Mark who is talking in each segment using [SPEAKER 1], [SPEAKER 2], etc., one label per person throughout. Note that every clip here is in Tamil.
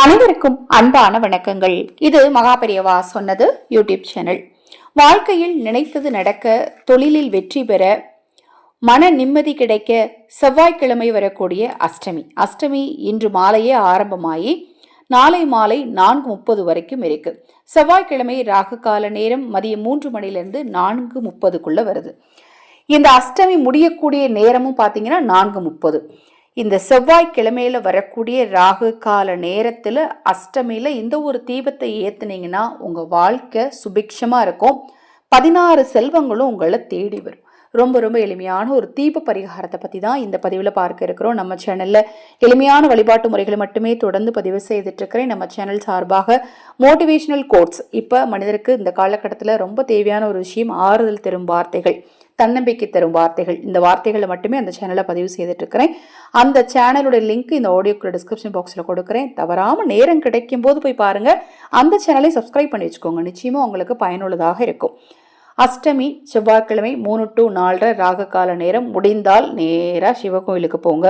[SPEAKER 1] அனைவருக்கும் அன்பான வணக்கங்கள். இது மகாபெரியவா சொன்னது யூடியூப் சேனல். வாழ்க்கையில் நினைத்தது நடக்க தொழிலில் வெற்றி பெற மன நிம்மதி கிடைக்க செவ்வாய்க்கிழமை வரக்கூடிய அஷ்டமி. அஷ்டமி இன்று மாலையே ஆரம்பமாகி நாளை மாலை நான்கு முப்பது வரைக்கும் இருக்கு. செவ்வாய்க்கிழமை ராகு கால நேரம் மதியம் மூன்று மணிலிருந்து நான்கு முப்பதுக்குள்ள வருது. இந்த அஷ்டமி முடியக்கூடிய நேரமும் பார்த்தீங்கன்னா நான்கு முப்பது. இந்த செவ்வாய்க்கிழமையில் வரக்கூடிய ராகு கால நேரத்தில் அஷ்டமியில் இந்த ஒரு தீபத்தை ஏற்றுனீங்கன்னா உங்கள் வாழ்க்கை சுபிக்ஷமாக இருக்கும். பதினாறு செல்வங்களும் உங்களை தேடி வரும். ரொம்ப ரொம்ப எளிமையான ஒரு தீப பரிகாரத்தை பற்றி தான் இந்த பதிவில் பார்க்க இருக்கிறோம். நம்ம சேனலில் எளிமையான வழிபாட்டு முறைகளை மட்டுமே தொடர்ந்து பதிவு செய்துட்ருக்கிறேன் நம்ம சேனல் சார்பாக மோட்டிவேஷனல் கோட்ஸ். இப்போ மனிதருக்கு இந்த காலகட்டத்தில் ரொம்ப தேவையான ஒரு விஷயம் ஆறுதல் தரும் வார்த்தைகள். தன்னம்பிக்கை தரும் வார்த்தைகள். இந்த வார்த்தைகளை மட்டுமே அந்த சேனலை பதிவு செய்துட்டு இருக்கிறேன் அந்த சேனலுடைய லிங்க் இந்த ஆடியோக்குள்ள டிஸ்கிரிப்ஷன் பாக்ஸில் கொடுக்குறேன். தவறாமல் நேரம் கிடைக்கும் போது போய் பாருங்கள் அந்த சேனலை சப்ஸ்கிரைப் பண்ணி வச்சுக்கோங்க. நிச்சயமாக உங்களுக்கு பயனுள்ளதாக இருக்கும். அஷ்டமி செவ்வாய்க்கிழமை மூணு டு நாலரை ராக கால நேரம் முடிந்தால் நேராக சிவகோயிலுக்கு போங்க.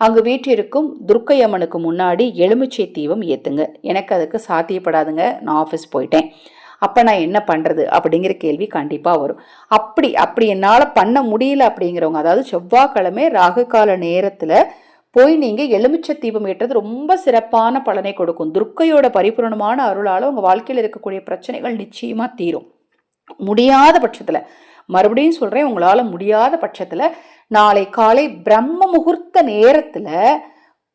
[SPEAKER 1] அங்கு வீட்டிற்கும் துர்க்கை அம்மனுக்கு முன்னாடி எலுமிச்சை தீபம் ஏற்றுங்க எனக்கு அதுக்கு சாத்தியப்படாதுங்க. நான் ஆஃபீஸ் போயிட்டேன். அப்போ நான் என்ன பண்ணுறது அப்படிங்கிற கேள்வி கண்டிப்பாக வரும். அப்படி அப்படி என்னால் பண்ண முடியல அப்படிங்கிறவங்க அதாவது செவ்வாய்க்கிழமை ராகு கால நேரத்தில் போய் நீங்கள் எலுமிச்சை தீபம் ஏற்றது ரொம்ப சிறப்பான பலனை கொடுக்கும். துர்க்கையோட பரிபூர்ணமான அருளால் உங்கள் வாழ்க்கையில் இருக்கக்கூடிய பிரச்சனைகள் நிச்சயமாக தீரும். முடியாத பட்சத்தில் மறுபடியும் சொல்கிறேன் உங்களால் முடியாத பட்சத்தில் நாளை காலை பிரம்ம முகூர்த்த நேரத்தில்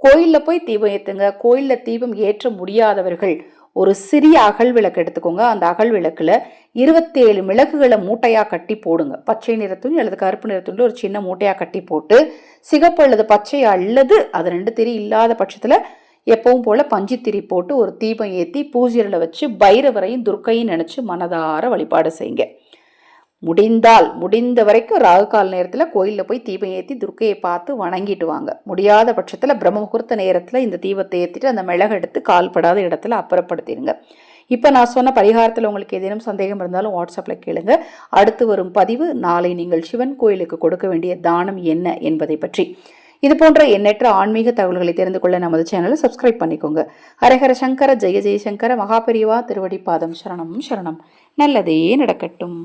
[SPEAKER 1] கோயிலில் போய் தீபம் ஏற்றுங்க கோயிலில் தீபம் ஏற்ற முடியாதவர்கள் ஒரு சிறிய அகல் விளக்கு எடுத்துக்கோங்க. அந்த அகல் விளக்கில் இருபத்தேழு மிளகுகளை மூட்டையாக கட்டி போடுங்க. பச்சை நிறத்துணி அல்லது கருப்பு நிறத்துணி ஒரு சின்ன மூட்டையாக கட்டி போட்டு சிகப்பு அல்லது பச்சை அல்லது அது ரெண்டு திரி இல்லாத பட்சத்தில் எப்பவும் போல் பஞ்சுத்திரி போட்டு ஒரு தீபம் ஏற்றி பூஜையில் வச்சு பைரவரையும் துர்க்கையும் நினச்சி மனதார வழிபாடு செய்யுங்க. முடிந்தால் முடிந்த வரைக்கும் ராகு கால நேரத்தில் கோயிலில் போய் தீபம் ஏற்றி துர்க்கையை பார்த்து வணங்கிட்டு வாங்க. முடியாத பட்சத்தில் பிரம்ம முகூர்த்த நேரத்தில் இந்த தீபத்தை ஏற்றிட்டு அந்த மிளகு எடுத்து கால்படாத இடத்துல அப்புறப்படுத்திடுங்க இப்போ நான் சொன்ன பரிகாரத்தில் உங்களுக்கு ஏதேனும் சந்தேகம் இருந்தாலும் வாட்ஸ்அப்பில் கேளுங்க. அடுத்து வரும் பதிவு நாளை நீங்கள் சிவன் கோயிலுக்கு கொடுக்க வேண்டிய தானம் என்ன என்பதை பற்றி. இது போன்ற எண்ணற்ற ஆன்மீக தகவல்களை தெரிந்து கொள்ள நமது சேனலை சப்ஸ்கிரைப் பண்ணிக்கோங்க. ஹரஹர சங்கர ஜெய ஜெயசங்கர மகாபெரிவா திருவடி பாதம் சரணம் சரணம். நல்லதே நடக்கட்டும்.